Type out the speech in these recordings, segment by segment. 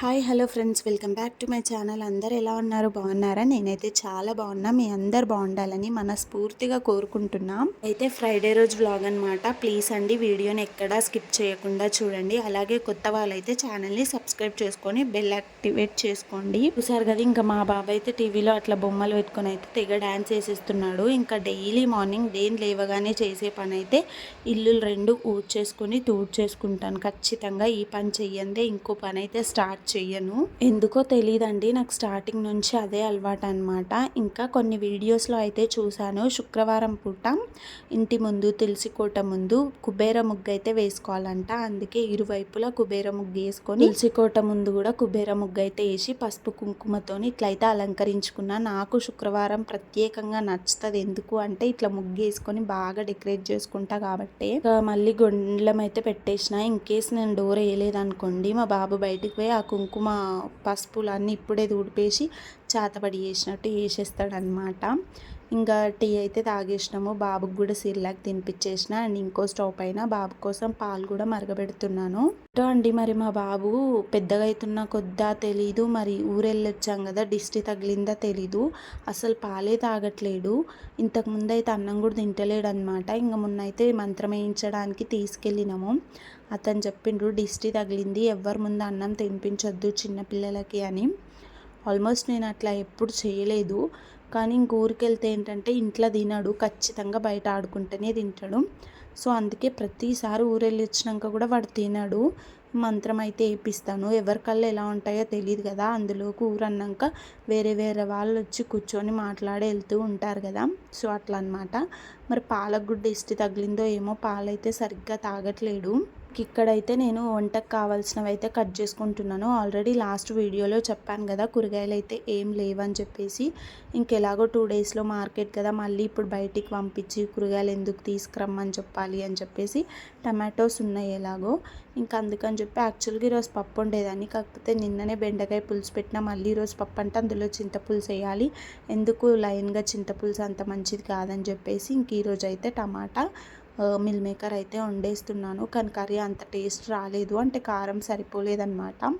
Hi hello friends. Welcome back to my channel. అందరు ఎలా ఉన్నారు? బాగున్నారా? నేనైతే చాలా బాగున్నా. మీ అందరు బాగుండాలని మనస్ఫూర్తిగా కోరుకుంటున్నాం. అయితే ఫ్రైడే రోజు వ్లాగ్ అనమాట ప్లీజ్ అండి వీడియోని ఎక్కడా స్కిప్ చేయకుండా చూడండి. అలాగే కొత్త వాళ్ళైతే ఛానల్ని సబ్స్క్రైబ్ చేసుకొని బెల్ యాక్టివేట్ చేసుకోండి. చూసారు కదా ఇంకా మా బాబాయ్ అయితే టీవీలో అట్లా బొమ్మలు పెట్టుకొని అయితే తెగ డ్యాన్స్ వేసేస్తున్నాడు ఇంకా డైలీ మార్నింగ్ దేని లేవగానే చేసే పని అయితే ఇల్లు రెండు ఊడ్చేసుకొని తూడ్చేసుకుంటాను. ఖచ్చితంగా ఈ పని చెయ్యందే. ఇంకో పని అయితే స్టార్ట్ చెయ్యను. ఎందుకో తెలియదండి నాకు స్టార్టింగ్ నుంచి అదే అలవాటు అనమాట ఇంకా కొన్ని వీడియోస్లో అయితే చూశాను. శుక్రవారం పూట ఇంటి ముందు తులసి కోట ముందు కుబేర ముగ్గు అయితే వేసుకోవాలంట. అందుకే ఇరువైపులా కుబేర ముగ్గు వేసుకొని తులసికోట ముందు కూడా కుబేర ముగ్గు అయితే వేసి పసుపు కుంకుమతోని ఇట్లయితే అలంకరించుకున్నా. నాకు శుక్రవారం ప్రత్యేకంగా నచ్చుతుంది. ఎందుకు అంటే ఇట్లా ముగ్గు వేసుకొని బాగా డెకరేట్ చేసుకుంటా కాబట్టి. మళ్ళీ గొండ్లం అయితే పెట్టేసిన. ఇన్ కేస్ నేను డోర్ వేయలేదు అనుకోండి మా బాబు బయటికి పోయి ఆ కుంకుమ పసుపులు అన్నీ ఇప్పుడే తుడిపేసి చేతబడి చేసినట్టు వేసేస్తాడనమాట ఇంకా టీ అయితే తాగేసినాము. బాబుకి కూడా సిర్లాక్ తినిపించేసిన. అండ్ ఇంకో స్టవ్ పైన బాబు కోసం పాలు కూడా మరగబెడుతున్నాను. అండి మరి మా బాబు పెద్దగా అవుతున్న కొద్దా తెలీదు. మరి ఊరెళ్ళొచ్చాం కదా దిష్టి తగిలిందా తెలీదు. అసలు పాలే తాగట్లేడు. ఇంతకుముందు అయితే అన్నం కూడా తింటలేడు అనమాట ఇంకా మొన్న అయితే మంత్రం వేయించడానికి తీసుకెళ్ళినాము. అతను చెప్పిండ్రు దిష్టి తగిలింది. ఎవరి ముందు అన్నం తినిపించొద్దు చిన్నపిల్లలకి అని. ఆల్మోస్ట్ నేను అట్లా ఎప్పుడు చేయలేదు. కానీ ఇంక ఊరికి వెళ్తే ఏంటంటే ఇంట్లో తినడు ఖచ్చితంగా బయట ఆడుకుంటేనే తింటాడు. సో అందుకే ప్రతిసారి ఊరెళ్ళి వచ్చినాక కూడా వాడు తినడు. మంత్రం అయితే వేపిస్తాను ఎవరికల్లా ఎలా ఉంటాయో తెలియదు కదా. అందులోకి ఊరన్నాక వేరే వేరే వాళ్ళు వచ్చి కూర్చొని మాట్లాడి వెళ్తూ ఉంటారు కదా. సో అట్లా అనమాట మరి పాలకు గుడ్డ ఇష్టి తగిలిందో ఏమో పాలైతే సరిగ్గా తాగట్లేడు. ఇక్కడైతే నేను వంటకు కావాల్సినవి అయితే కట్ చేసుకుంటున్నాను. ఆల్రెడీ లాస్ట్ వీడియోలో చెప్పాను కదా కూరగాయలు అయితే ఏం లేవని చెప్పేసి. ఇంకెలాగో టూ డేస్లో మార్కెట్ కదా మళ్ళీ ఇప్పుడు బయటికి పంపించి కూరగాయలు ఎందుకు తీసుకురమ్మని చెప్పాలి అని చెప్పేసి టమాటోస్ ఉన్నాయి ఎలాగో. ఇంకా అందుకని చెప్పి యాక్చువల్గా ఈరోజు పప్పు ఉండేదాన్ని కాకపోతే నిన్ననే బెండకాయ పులుసు పెట్టినా మళ్ళీ ఈరోజు పప్పు అంటే అందులో చింతపులుసు వేయాలి. ఎందుకు లైన్గా చింతపులుసు అంత మంచిది కాదని చెప్పేసి ఇంక ఈరోజు అయితే టమాటా మిల్ మేకర్ అయితే వండేస్తున్నాను. కానీ కర్రీ అంత టేస్ట్ రాలేదు. అంటే కారం సరిపోలేదన్నమాట.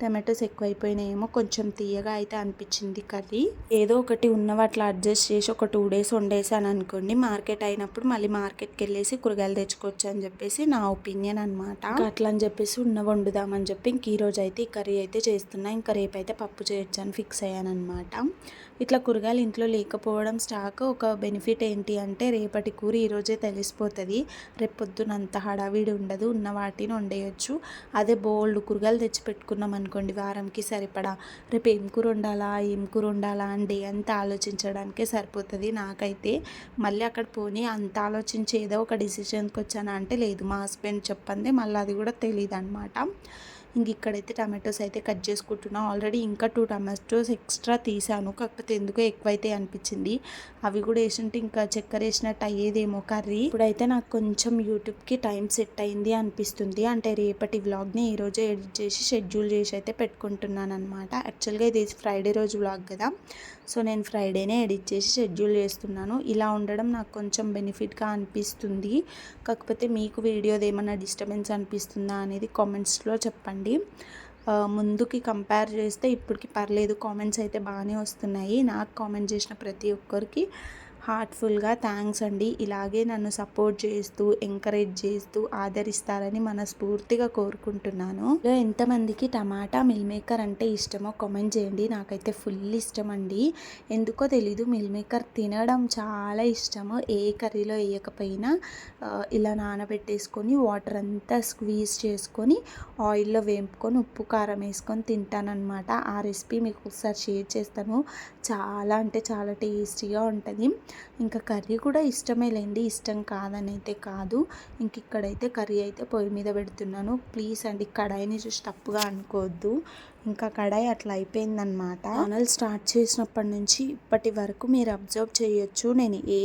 టమాటోస్ ఎక్కువైపోయినాయేమో కొంచెం తీయగా అయితే అనిపించింది కర్రీ. ఏదో ఒకటి ఉన్న వాటిలో అడ్జస్ట్ చేసి ఒక టూ డేస్ వండేసాను అనుకోండి. మార్కెట్ అయినప్పుడు మళ్ళీ మార్కెట్కి వెళ్ళేసి కూరగాయలు తెచ్చుకోవచ్చు అని చెప్పేసి నా ఒపీనియన్ అనమాట అట్లా అని చెప్పేసి ఉన్న వండుదామని చెప్పి ఇంక ఈరోజు అయితే ఈ కర్రీ అయితే చేస్తున్నా. ఇంకా రేపు అయితే పప్పు చేయొచ్చు అని ఫిక్స్ అయ్యాను అనమాట ఇట్లా కూరగాయలు ఇంట్లో లేకపోవడం స్టాక్ ఒక బెనిఫిట్ ఏంటి అంటే రేపటి కూర ఈరోజే తెలిసిపోతుంది. రేపు పొద్దున అంత హడావిడి ఉండదు ఉన్న వాటిని వండేయచ్చు. అదే బోల్డ్ కూరగాయలు తెచ్చి పెట్టుకున్నాం అనుకోండి వారంకి సరిపడా. రేపు ఏం కూర వండాలా ఏం కూర వండాలా అని డే అంతా ఆలోచించడానికే సరిపోతుంది. నాకైతే మళ్ళీ అక్కడ పోనీ అంత ఆలోచించి ఏదో ఒక డిసిషన్కి వచ్చానా అంటే లేదు. మా హస్బెండ్ చెప్పండి మళ్ళీ అది కూడా తెలియదు అనమాట ఇంక ఇక్కడైతే టమాటోస్ అయితే కట్ చేసుకుంటున్నాను ఆల్రెడీ ఇంకా టూ టమాటోస్ ఎక్స్ట్రా తీసాను. కాకపోతే ఎందుకో ఎక్కువైతే అనిపించింది. అవి కూడా వేసింటే ఇంకా చక్కెర వేసినట్టు అయ్యేదేమో కర్రీ. ఇప్పుడైతే నాకు కొంచెం యూట్యూబ్కి టైం సెట్ అయింది అనిపిస్తుంది. అంటే రేపటి వ్లాగ్ని ఈరోజే ఎడిట్ చేసి షెడ్యూల్ చేసి అయితే పెట్టుకుంటున్నాను అనమాట యాక్చువల్గా ఇది ఫ్రైడే రోజు వ్లాగ్ కదా. సో నేను ఫ్రైడేనే ఎడిట్ చేసి షెడ్యూల్ చేస్తున్నాను. ఇలా ఉండడం నాకు కొంచెం బెనిఫిట్గా అనిపిస్తుంది. కాకపోతే మీకు వీడియోది ఏమైనా డిస్టర్బెన్స్ అనిపిస్తుందా అనేది కామెంట్స్లో చెప్పండి. ముందుకి కంపేర్ చేస్తే ఇప్పటికి పర్లేదు కామెంట్స్ అయితే బాగానే వస్తున్నాయి. నాకు కామెంట్ చేసిన ప్రతి ఒక్కరికి హార్ట్ఫుల్గా థ్యాంక్స్ అండి. ఇలాగే నన్ను సపోర్ట్ చేస్తూ ఎంకరేజ్ చేస్తూ ఆదరిస్తారని మనస్ఫూర్తిగా కోరుకుంటున్నాను. ఎంతమందికి టమాటా మిల్ మేకర్ అంటే ఇష్టమో కామెంట్ చేయండి. నాకైతే ఫుల్ ఇష్టం అండి. ఎందుకో తెలీదు మిల్ మేకర్ తినడం చాలా ఇష్టము. ఏ కర్రీలో వేయకపోయినా ఇలా నానబెట్టేసుకొని వాటర్ అంతా స్క్వీజ్ చేసుకొని ఆయిల్లో వేపుకొని ఉప్పు కారం వేసుకొని తింటానన్నమాట. ఆ రెసిపీ మీకు ఒకసారి షేర్ చేస్తాను. చాలా అంటే చాలా టేస్టీగా ఉంటుంది. ఇంకా కర్రీ కూడా ఇష్టమే లేండి ఇష్టం కాదని అయితే కాదు. ఇంక ఇక్కడైతే కర్రీ అయితే పొయ్యి మీద పెడుతున్నాను. ప్లీజ్ అండి కడాయిని చూసి తప్పుగా అనుకోవద్దు. ఇంకా కడాయి అట్లా అయిపోయిందనమాట ఛానల్ స్టార్ట్ చేసినప్పటి నుంచి ఇప్పటి వరకు మీరు అబ్జర్వ్ చేయొచ్చు. నేను ఏ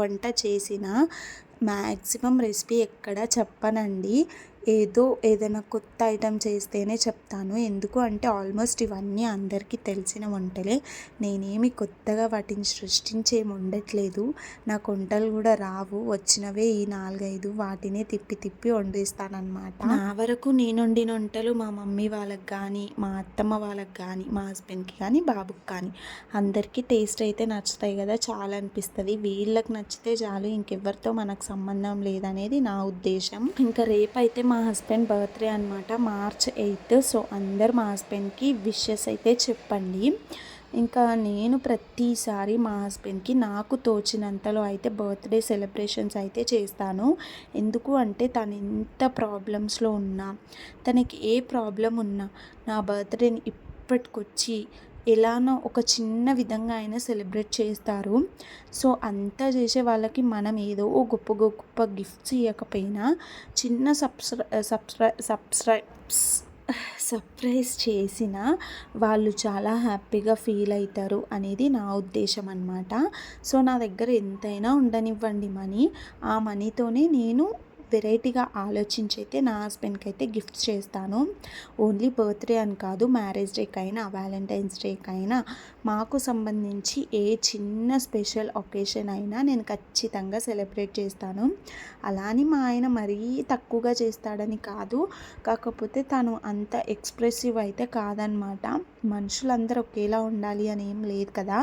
వంట చేసినా మ్యాక్సిమం రెసిపీ ఎక్కడ చెప్పనండి. ఏదో ఏదైనా కొత్త ఐటెం చేస్తేనే చెప్తాను. ఎందుకు అంటే ఆల్మోస్ట్ ఇవన్నీ అందరికీ తెలిసిన వంటలే. నేనేమి కొత్తగా వాటిని సృష్టించేమి ఉండట్లేదు నాకు వంటలు కూడా రావు. వచ్చినవే ఈ నాలుగైదు వాటినే తిప్పి తిప్పి వండిస్తానమాట నా వరకు నేను వండిన వంటలు మా మమ్మీ వాళ్ళకి కానీ మా అత్తమ్మ వాళ్ళకి కానీ మా హస్బెండ్కి కానీ బాబుకి కానీ అందరికీ టేస్ట్ అయితే నచ్చుతాయి కదా. చాలా అనిపిస్తుంది. వీళ్ళకి నచ్చితే చాలు. ఇంకెవరితో మనకు సంబంధం లేదనేది నా ఉద్దేశం. ఇంకా రేపైతే మా మా హస్బెండ్ బర్త్డే అనమాట మార్చ్ ఎయిత్. సో అందరు మా హస్బెండ్కి విషెస్ అయితే చెప్పండి. ఇంకా నేను ప్రతిసారి మా హస్బెండ్కి నాకు తోచినంతలో అయితే బర్త్డే సెలబ్రేషన్స్ అయితే చేస్తాను. ఎందుకు అంటే తను ఎంత ప్రాబ్లమ్స్లో ఉన్నా తనకి ఏ ప్రాబ్లం ఉన్నా నా బర్త్డేని ఇప్పటికొచ్చి ఎలానో ఒక చిన్న విధంగా అయినా సెలబ్రేట్ చేస్తారు. సో అంతా చేసే వాళ్ళకి మనం ఏదో గొప్ప గొప్ప గిఫ్ట్స్ ఇవ్వకపోయినా చిన్న సబ్స్క్రై సబ్స్క్రై సబ్స్క్రైబ్స్ సర్ప్రైజ్ చేసిన వాళ్ళు చాలా హ్యాపీగా ఫీల్ అవుతారు అనేది నా ఉద్దేశం అనమాట సో నా దగ్గర ఎంతైనా ఉండనివ్వండి మనీ. ఆ మనీతోనే నేను వెరైటీగా ఆలోచించి అయితే నా హస్బెండ్కి అయితే గిఫ్ట్స్ చేస్తాను. ఓన్లీ బర్త్డే అని కాదు మ్యారేజ్ డేకి అయినా వ్యాలంటైన్స్ డేకి అయినా మాకు సంబంధించి ఏ చిన్న స్పెషల్ ఒకేషన్ అయినా నేను ఖచ్చితంగా సెలబ్రేట్ చేస్తాను. అలాని మా ఆయన మరీ తక్కువగా చేస్తాడని కాదు. కాకపోతే తను అంత ఎక్స్ప్రెసివ్ అయితే కాదనమాట. మనుషులందరూ ఒకేలా ఉండాలి అని ఏం లేదు కదా.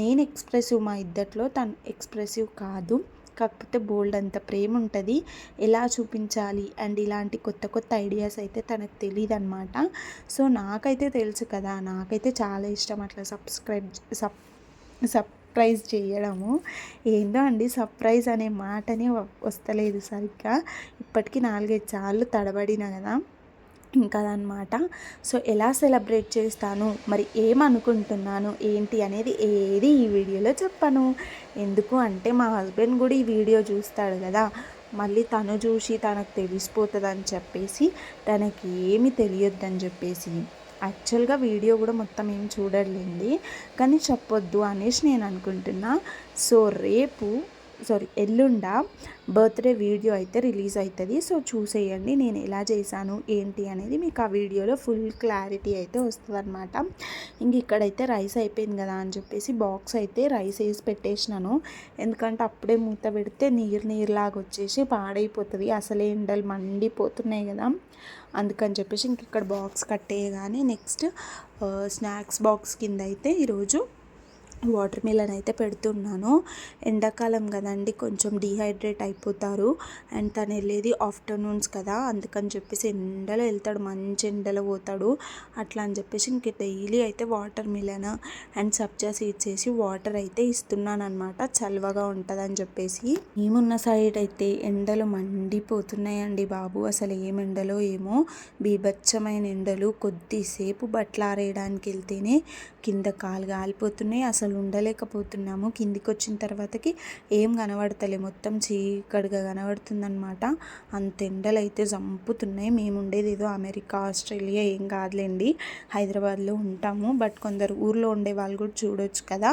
నేను ఎక్స్ప్రెసివ్ మా ఇద్దట్లో తను ఎక్స్ప్రెసివ్ కాదు. కాకపోతే బోల్డ్ అంత ప్రేమ ఉంటుంది. ఎలా చూపించాలి? అండ్ ఇలాంటి కొత్త కొత్త ఐడియాస్ అయితే తనకు తెలియదు అనమాట సో నాకైతే తెలుసు కదా నాకైతే చాలా ఇష్టం అట్లా సబ్స్క్రైబ్ సబ్ సర్ప్రైజ్ చేయడము. ఏందో అండి సర్ప్రైజ్ అనే మాటనే వస్తలేదు సరిగ్గా. ఇప్పటికీ నాలుగైదు సార్లు తడబడిన కదా. ఇంకా అనమాట సో ఎలా సెలబ్రేట్ చేస్తాను? మరి ఏమనుకుంటున్నాను? ఏంటి అనేది ఏది ఈ వీడియోలో చెప్పను. ఎందుకు అంటే మా హస్బెండ్ కూడా ఈ వీడియో చూస్తాడు కదా. మళ్ళీ తను చూసి తనకు తెలిసిపోతుందని చెప్పేసి తనకి ఏమి తెలియొద్దని చెప్పేసి. యాక్చువల్గా వీడియో కూడా మొత్తం ఏం చూడలేండి కానీ చెప్పొద్దు అనేసి నేను అనుకుంటున్నా. సో రేపు సారీ ఎల్లుండ బర్త్డే వీడియో అయితే రిలీజ్ అవుతుంది. సో చూసేయండి నేను ఎలా చేశాను ఏంటి అనేది మీకు ఆ వీడియోలో ఫుల్ క్లారిటీ అయితే వస్తుంది అనమాట ఇంక ఇక్కడైతే రైస్ అయిపోయింది కదా అని చెప్పేసి బాక్స్ అయితే రైస్ వేసి పెట్టేసినాను. ఎందుకంటే అప్పుడే మూత పెడితే నీరు నీరులాగా వచ్చేసి పాడైపోతుంది. అసలే ఎండలు మండిపోతున్నాయి కదా. అందుకని చెప్పేసి ఇంక ఇక్కడ బాక్స్ కట్టేయగానే నెక్స్ట్ స్నాక్స్ బాక్స్ కింద అయితే ఈరోజు వాటర్ మిలన్ అయితే పెడుతున్నాను. ఎండాకాలం కదండి కొంచెం డిహైడ్రేట్ అయిపోతారు. అండ్ తను వెళ్ళేది ఆఫ్టర్నూన్స్ కదా అందుకని చెప్పేసి ఎండలో వెళ్తాడు మంచి ఎండలో పోతాడు. అట్లా అని చెప్పేసి ఇంక డైలీ అయితే water melon and sabja seeds వేసి వాటర్ అయితే ఇస్తున్నాను అనమాట చల్లవగా ఉంటుందని చెప్పేసి. మేమున్న సైడ్ అయితే ఎండలు మండిపోతున్నాయండి బాబు. అసలు ఏం ఎండలో ఏమో. బీభత్సమైన ఎండలు కొద్దిసేపు బట్టలు ఆరేయడానికి వెళ్తేనే కింద కాలు కాలిపోతున్నాయి అసలు అసలు ఉండలేకపోతున్నాము కిందికి వచ్చిన తర్వాతకి ఏం కనబడతలే. మొత్తం చీకటిగా కనబడుతుందనమాట అంత ఎండలు అయితే చంపుతున్నాయి మేము ఉండేది ఏదో అమెరికా ఆస్ట్రేలియా ఏం కాదులేండి. హైదరాబాద్లో ఉంటాము. బట్ కొందరు ఊర్లో ఉండే వాళ్ళు కూడా చూడొచ్చు కదా.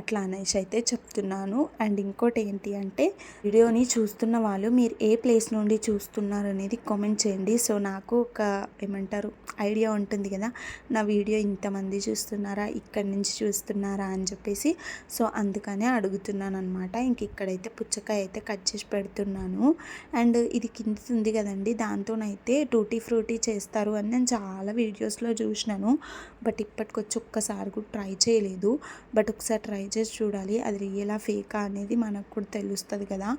అట్లా అనేసి అయితే చెప్తున్నాను. అండ్ ఇంకోటి ఏంటి అంటే వీడియోని చూస్తున్న వాళ్ళు మీరు ఏ ప్లేస్ నుండి చూస్తున్నారు అనేది కామెంట్ చేయండి. సో నాకు ఒక ఏమంటారు ఐడియా ఉంటుంది కదా. నా వీడియో ఇంతమంది చూస్తున్నారా ఇక్కడి నుంచి చూస్తున్నారా అని చెప్పి చెప్పేసి సో అందుకనే అడుగుతున్నాను అనమాట ఇంక ఇక్కడైతే పుచ్చకాయ అయితే కట్ చేసి పెడుతున్నాను. అండ్ ఇది కింద ఉంది కదండి దాంతోనైతే టూటీ ఫ్రూటీ చేస్తారు అని నేను చాలా వీడియోస్లో చూసినాను. బట్ ఇప్పటికొచ్చి ఒక్కసారి కూడా ట్రై చేయలేదు. బట్ ఒకసారి ట్రై చేసి చూడాలి అది రియలా ఫేకా అనేది మనకు కూడా తెలుస్తుంది కదా.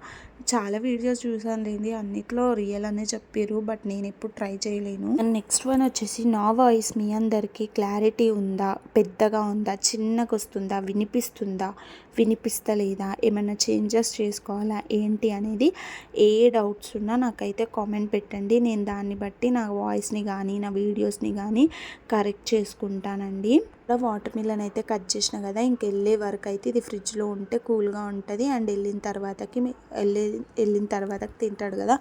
చాలా వీడియోస్ చూసాను దీన్ని అన్నిట్లో రియల్ అనే చెప్పారు బట్ నేను ఎప్పుడు ట్రై చేయలేను. అండ్ నెక్స్ట్ వన్ వచ్చేసి నా వాయిస్ మీ అందరికీ క్లారిటీ ఉందా? పెద్దగా ఉందా? చిన్నగా వస్తుందా? వినిపిస్తుందా? వినిపిస్తలేదా? ఏమైనా చేంజెస్ చేసుకోవాలా? ఏంటి అనేది ఏ డౌట్స్ ఉన్నా నాకైతే కామెంట్ పెట్టండి. నేను దాన్ని బట్టి నా వాయిస్ని కానీ నా వీడియోస్ని కానీ కరెక్ట్ చేసుకుంటానండి. వాటర్ మిలన్ అయితే కట్ చేసిన కదా ఇంక వెళ్ళే వరకు అయితే ఇది ఫ్రిడ్జ్లో ఉంటే కూల్గా ఉంటుంది. అండ్ వెళ్ళిన తర్వాతకి వెళ్ళే వెళ్ళిన తర్వాతకి తింటాడు కదా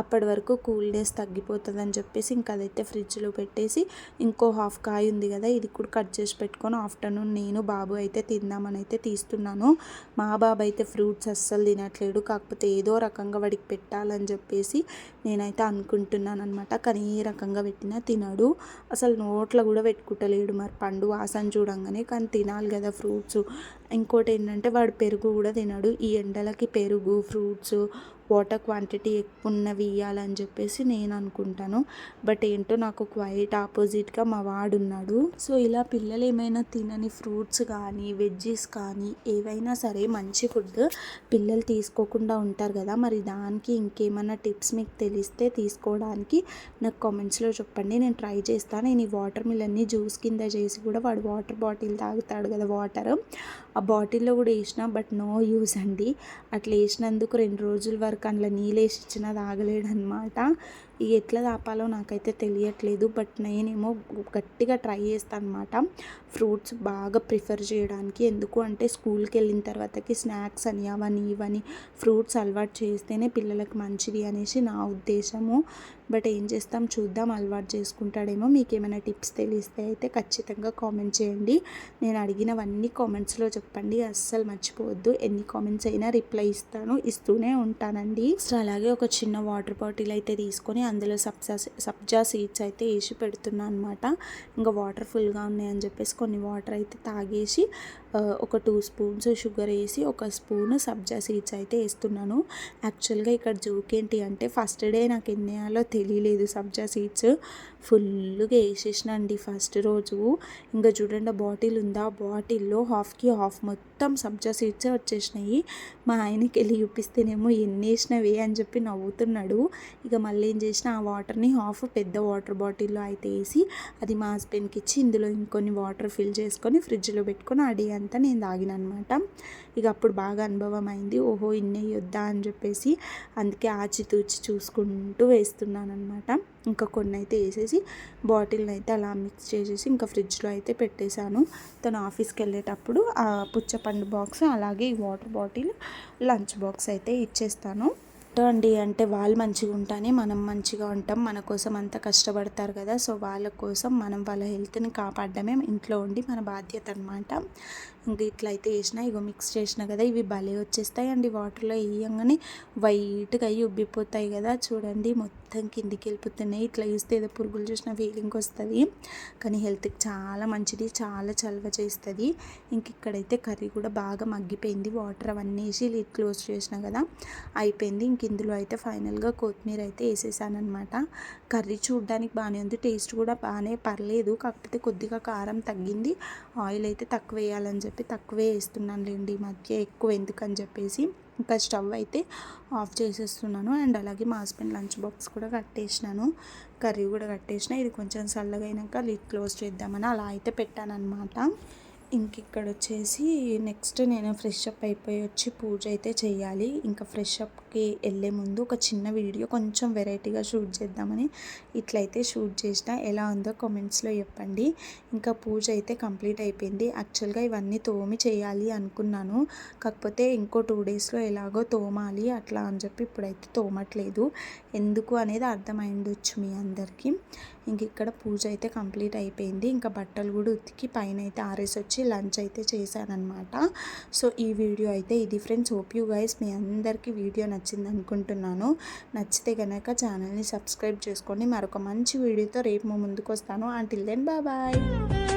అప్పటి వరకు కూల్నెస్ తగ్గిపోతుంది అని చెప్పేసి ఇంకా అదైతే ఫ్రిడ్జ్లో పెట్టేసి ఇంకో హాఫ్ కాయ ఉంది కదా ఇది కూడా కట్ చేసి పెట్టుకొని ఆఫ్టర్నూన్ నేను బాబు అయితే తిందామని అయితే తీస్తున్నాను. మా బాబు అయితే ఫ్రూట్స్ అస్సలు తినట్లేడు కాకపోతే ఏదో రకంగా వాడికి పెట్టాలని చెప్పేసి నేనైతే అనుకుంటున్నాను అనమాట కానీ ఏ రకంగా పెట్టినా తినడు. అసలు నోట్లో కూడా పెట్టుకుంటలేడు మరి పండు వాసన చూడంగానే కానీ తినాలి కదా ఫ్రూట్స్. ఇంకోటి ఏంటంటే వాడు పెరుగు కూడా తినడు. ఈ ఎండలకి పెరుగు ఫ్రూట్స్ వాటర్ క్వాంటిటీ ఎక్కువ ఉన్నవి ఇవ్వాలని చెప్పేసి నేను అనుకుంటాను. బట్ ఏంటో నాకు క్వైట్ ఆపోజిట్గా మా వాడు ఉన్నాడు సో ఇలా పిల్లలు ఏమైనా తినని ఫ్రూట్స్ కానీ వెజ్జెస్ కానీ ఏవైనా సరే మంచి ఫుడ్ పిల్లలు తీసుకోకుండా ఉంటారు కదా. మరి దానికి ఇంకేమైనా టిప్స్ మీకు తెలిస్తే తీసుకోవడానికి నాకు కామెంట్స్లో చెప్పండి. నేను ట్రై చేస్తాను నేను ఈ వాటర్ మిలన్ని జ్యూస్ కింద చేసి కూడా వాడు వాటర్ బాటిల్ తాగుతాడు కదా వాటర్. ఆ బాటిల్లో కూడా వేసిన బట్ నో యూస్ అండి. అట్లా వేసినందుకు రెండు రోజుల వరకు అందులో నీళ్ళు వేసి ఇచ్చినా ఇక ఎట్లా తాపాలో నాకైతే తెలియట్లేదు బట్ నేనేమో గట్టిగా ట్రై చేస్తాను అనమాట ఫ్రూట్స్ బాగా ప్రిఫర్ చేయడానికి. ఎందుకు అంటే స్కూల్కి వెళ్ళిన తర్వాతకి స్నాక్స్ అని అవని ఇవని ఫ్రూట్స్ అలవాటు చేస్తేనే పిల్లలకు మంచిది అనేసి నా ఉద్దేశము. బట్ ఏం చేస్తాం చూద్దాం అలవాటు చేసుకుంటాడేమో. మీకు ఏమైనా టిప్స్ తెలిస్తే అయితే ఖచ్చితంగా కామెంట్ చేయండి. నేను అడిగినవన్నీ కామెంట్స్లో చెప్పండి. అస్సలు మర్చిపోవద్దు. ఎన్ని కామెంట్స్ అయినా రిప్లై ఇస్తాను. ఇస్తూనే ఉంటానండి. సో అలాగే ఒక చిన్న వాటర్ బాటిల్ అయితే తీసుకొని అందులో సబ్జా సబ్జా సీడ్స్ అయితే వేసి పెడుతున్నాను అనమాట ఇంకా వాటర్ ఫుల్గా ఉన్నాయని చెప్పేసి కొన్ని వాటర్ అయితే తాగేసి ఒక టూ స్పూన్స్ షుగర్ వేసి ఒక స్పూన్ సబ్జా సీడ్స్ అయితే వేస్తున్నాను. యాక్చువల్గా ఇక్కడ జోక్ ఏంటి అంటే ఫస్ట్ డే నాకు ఎన్ని వేయాలో తెలియలేదు సబ్జా సీడ్స్. ఫుల్గా వేసేసినండి ఫస్ట్ రోజు. ఇంకా చూడండి బాటిల్ ఉందా? బాటిల్లో హాఫ్కి హాఫ్ మొత్తం మొత్తం సబ్జా సీడ్సే వచ్చేసినాయి. మా ఆయనకి వెళ్ళి చూపిస్తేనేమో ఎన్ని వేసినవి అని చెప్పి నవ్వుతున్నాడు. ఇక మళ్ళీ ఏం చేసిన ఆ వాటర్ని హాఫ్ పెద్ద వాటర్ బాటిల్లో అయితే వేసి అది మా హస్బెండ్కి ఇచ్చి ఇందులో ఇంకొన్ని వాటర్ ఫిల్ చేసుకొని ఫ్రిడ్జ్లో పెట్టుకొని ఆ డే అంతా నేను తాగిన అనమాట ఇక అప్పుడు బాగా అనుభవం అయింది. ఓహో ఇన్ని వద్దా అని చెప్పేసి అందుకే ఆచితూచి చూసుకుంటూ వేస్తున్నాను అనమాట ఇంకా కొన్ని అయితే వేసేసి బాటిల్ని అయితే అలా మిక్స్ చేసేసి ఇంకా ఫ్రిడ్జ్లో అయితే పెట్టేశాను. తను ఆఫీస్కి వెళ్ళేటప్పుడు ఆ పండు బాక్స్ అలాగే ఈ వాటర్ బాటిల్ లంచ్ బాక్స్ అయితే ఇచ్చేస్తాను. అండి అంటే వాళ్ళు మంచిగా ఉంటానే మనం మంచిగా ఉంటాం. మన కోసం అంత కష్టపడతారు కదా. సో వాళ్ళ కోసం మనం వాళ్ళ హెల్త్ని కాపాడడమే ఇంట్లో ఉండి మన బాధ్యత అనమాట ఇంక ఇట్లా అయితే వేసిన ఇగో మిక్స్ చేసిన కదా ఇవి భలే వచ్చేస్తాయి. అండి వాటర్లో వేయంగానే వైట్గా అయ్యి ఉబ్బిపోతాయి కదా చూడండి. మొత్తం కిందికి వెళ్ళిపోతున్నాయి. ఇట్లా చూస్తే ఏదో పురుగులు చూసిన ఫీలింగ్ వస్తుంది. కానీ హెల్త్కి చాలా మంచిది చాలా చలవ చేస్తుంది. ఇంక ఇక్కడైతే కర్రీ కూడా బాగా మగ్గిపోయింది. వాటర్ అవన్నీ వేసి లిడ్ క్లోజ్ చేసిన కదా అయిపోయింది. ఇంక ఇందులో అయితే ఫైనల్గా కొత్తిమీర అయితే వేసేసాను అనమాట కర్రీ చూడడానికి బాగానే ఉంది. టేస్ట్ కూడా బాగానే పర్లేదు. కాకపోతే కొద్దిగా కారం తగ్గింది. ఆయిల్ అయితే తక్కువ వేయాలని చెప్పి తక్కువే వేస్తున్నానులేండి ఈ మధ్య ఎక్కువ ఎందుకని చెప్పేసి ఇంకా స్టవ్ అయితే ఆఫ్ చేసేస్తున్నాను. అండ్ అలాగే మా హస్బెండ్ లంచ్ బాక్స్ కూడా కట్టేసినాను. కర్రీ కూడా కట్టేసిన. ఇది కొంచెం చల్లగా లిట్ లిడ్ క్లోజ్ చేద్దామని అలా అయితే పెట్టాను అనమాట ఇంక ఇక్కడ వచ్చేసి నెక్స్ట్ నేను ఫ్రెష్ అప్ అయిపోయి వచ్చి పూజ అయితే చేయాలి. ఇంకా ఫ్రెష్ అప్ అప్కి వెళ్ళే ముందు ఒక చిన్న వీడియో కొంచెం వెరైటీగా షూట్ చేద్దామని ఇట్లయితే షూట్ చేసిన ఎలా ఉందో కామెంట్స్లో చెప్పండి. ఇంకా పూజ అయితే కంప్లీట్ అయిపోయింది. యాక్చువల్గా ఇవన్నీ తోమి చేయాలి అనుకున్నాను. కాకపోతే ఇంకో టూ డేస్లో ఎలాగో తోమాలి అట్లా అని చెప్పి ఇప్పుడైతే తోమట్లేదు. ఎందుకు అనేది అర్థమైండొచ్చు మీ అందరికీ. ఇంక ఇక్కడ పూజ అయితే కంప్లీట్ అయిపోయింది. ఇంకా బట్టలు కూడా ఉతికి పైన అయితే ఆరేసి వచ్చి లంచ్ అయితే చేశానమాట సో ఈ వీడియో అయితే ఇది ఫ్రెండ్స్. హోప్ యూ గైస్ మీ అందరికీ వీడియో నచ్చింది అనుకుంటున్నాను నచ్చితే కనుక ఛానల్ని సబ్స్క్రైబ్ చేసుకోండి. మరొక మంచి వీడియోతో రేపు ముందుకు వస్తాను అంటిల్ దెన్ బాయ్